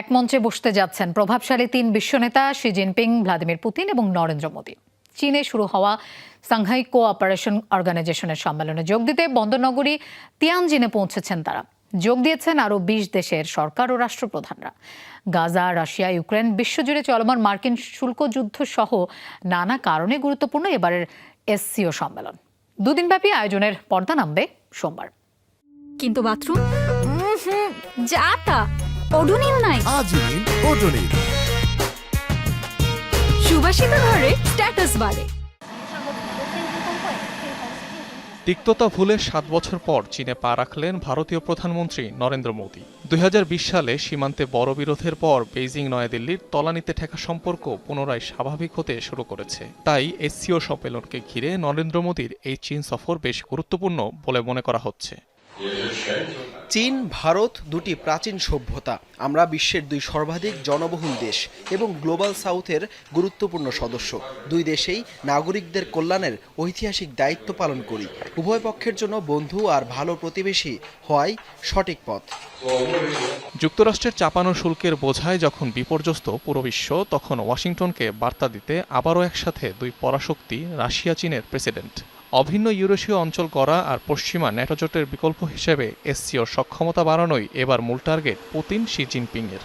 এক মঞ্চে বসতে যাচ্ছেন প্রভাবশালী তিন বিশ্বনেতা শি জিনপিং, ভ্লাদিমির পুতিন এবং নরেন্দ্র মোদী। চীনে শুরু হওয়া সাংহাই কোঅপারেশন অর্গানাইজেশনের সম্মেলনে যোগ দিতে বন্দরনগরী, তিয়ানজিনে পৌঁছেছেন তারা। যোগ দিয়েছেন আরও বিশ দেশের সরকার ও রাষ্ট্রপ্রধানরা। গাজা, রাশিয়া, ইউক্রেন বিশ্বজুড়ে চলমান মার্কিন শুল্ক যুদ্ধ সহ নানা কারণে গুরুত্বপূর্ণ এবারের এসসিও সম্মেলন। দুদিনব্যাপী আয়োজনের পর্দা নামবে সোমবার। কিন্তু বাথরুম? যা তা। ওডোনিল নাই। ওডোনিল সুবাসিত ঘরে স্ট্যাটাস বাড়ে। তিক্ততা ভুলে সাত বছর পর চীনে পা রাখলেন ভারতীয় প্রধানমন্ত্রী নরেন্দ্র মোদী। দুই হাজার বিশ সালে সীমান্তে বড় বিরোধের পর বেইজিং নয়াদিল্লির তলানিতে ঠেকা সম্পর্ক পুনরায় স্বাভাবিক হতে শুরু করেছে। তাই এসসিও সম্মেলনকে ঘিরে নরেন্দ্র মোদীর এই চীন সফর বেশ গুরুত্বপূর্ণ বলে মনে করা হচ্ছে। চীন, ভারত দুটি প্রাচীন সভ্যতা। আমরা বিশ্বের দুই সর্বাধিক জনবহুল দেশ এবং গ্লোবাল সাউথের গুরুত্বপূর্ণ সদস্য। দুই দেশেই নাগরিকদের কল্যাণের ঐতিহাসিক দায়িত্ব পালন করি। উভয় পক্ষের জন্য বন্ধু আর ভালো প্রতিবেশী হওয়াই সঠিক পথ। যুক্তরাষ্ট্রের চাপানো শুল্কের বোঝায় যখন বিপর্যস্ত পুরো বিশ্ব, তখন ওয়াশিংটনকে বার্তা দিতে আবারও একসাথে দুই পরাশক্তি রাশিয়া চীনের প্রেসিডেন্ট। অভিন্ন ইউরোশীয় অঞ্চল করা আর পশ্চিমা ন্যাটোজোটের বিকল্প হিসেবে এসসিওর সক্ষমতা বাড়ানোই এবার মূল টার্গেট পুতিন শি জিনপিংয়ের।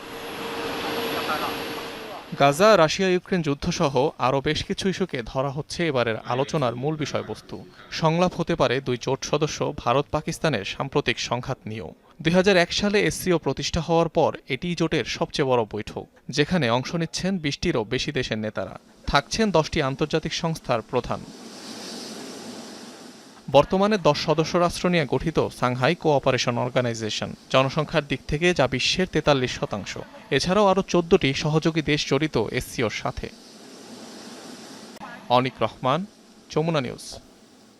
গাজা, রাশিয়া, ইউক্রেন যুদ্ধসহ আরও বেশ কিছু ইস্যুকে ধরা হচ্ছে এবারের আলোচনার মূল বিষয়বস্তু। সংলাপ হতে পারে দুই জোট সদস্য ভারত, পাকিস্তানের সাম্প্রতিক সংঘাত নিয়েও। দুই হাজার এক সালে এসসিও প্রতিষ্ঠা হওয়ার পর এটিই জোটের সবচেয়ে বড় বৈঠক, যেখানে অংশ নিচ্ছেন বিশটিরও বেশি দেশের নেতারা। থাকছেন দশটি আন্তর্জাতিক সংস্থার প্রধান। বর্তমানে দশ সদস্য রাষ্ট্র নিয়ে গঠিত সাংহাই কোঅপারেশন অর্গানাইজেশন, জনসংখ্যার দিক থেকে যা বিশ্বের তেতাল্লিশ শতাংশ। এছাড়াও আরও চোদ্দটি সহযোগী দেশ জড়িত এসসিওর সাথে। অনিক রহমান, যমুনা নিউজ।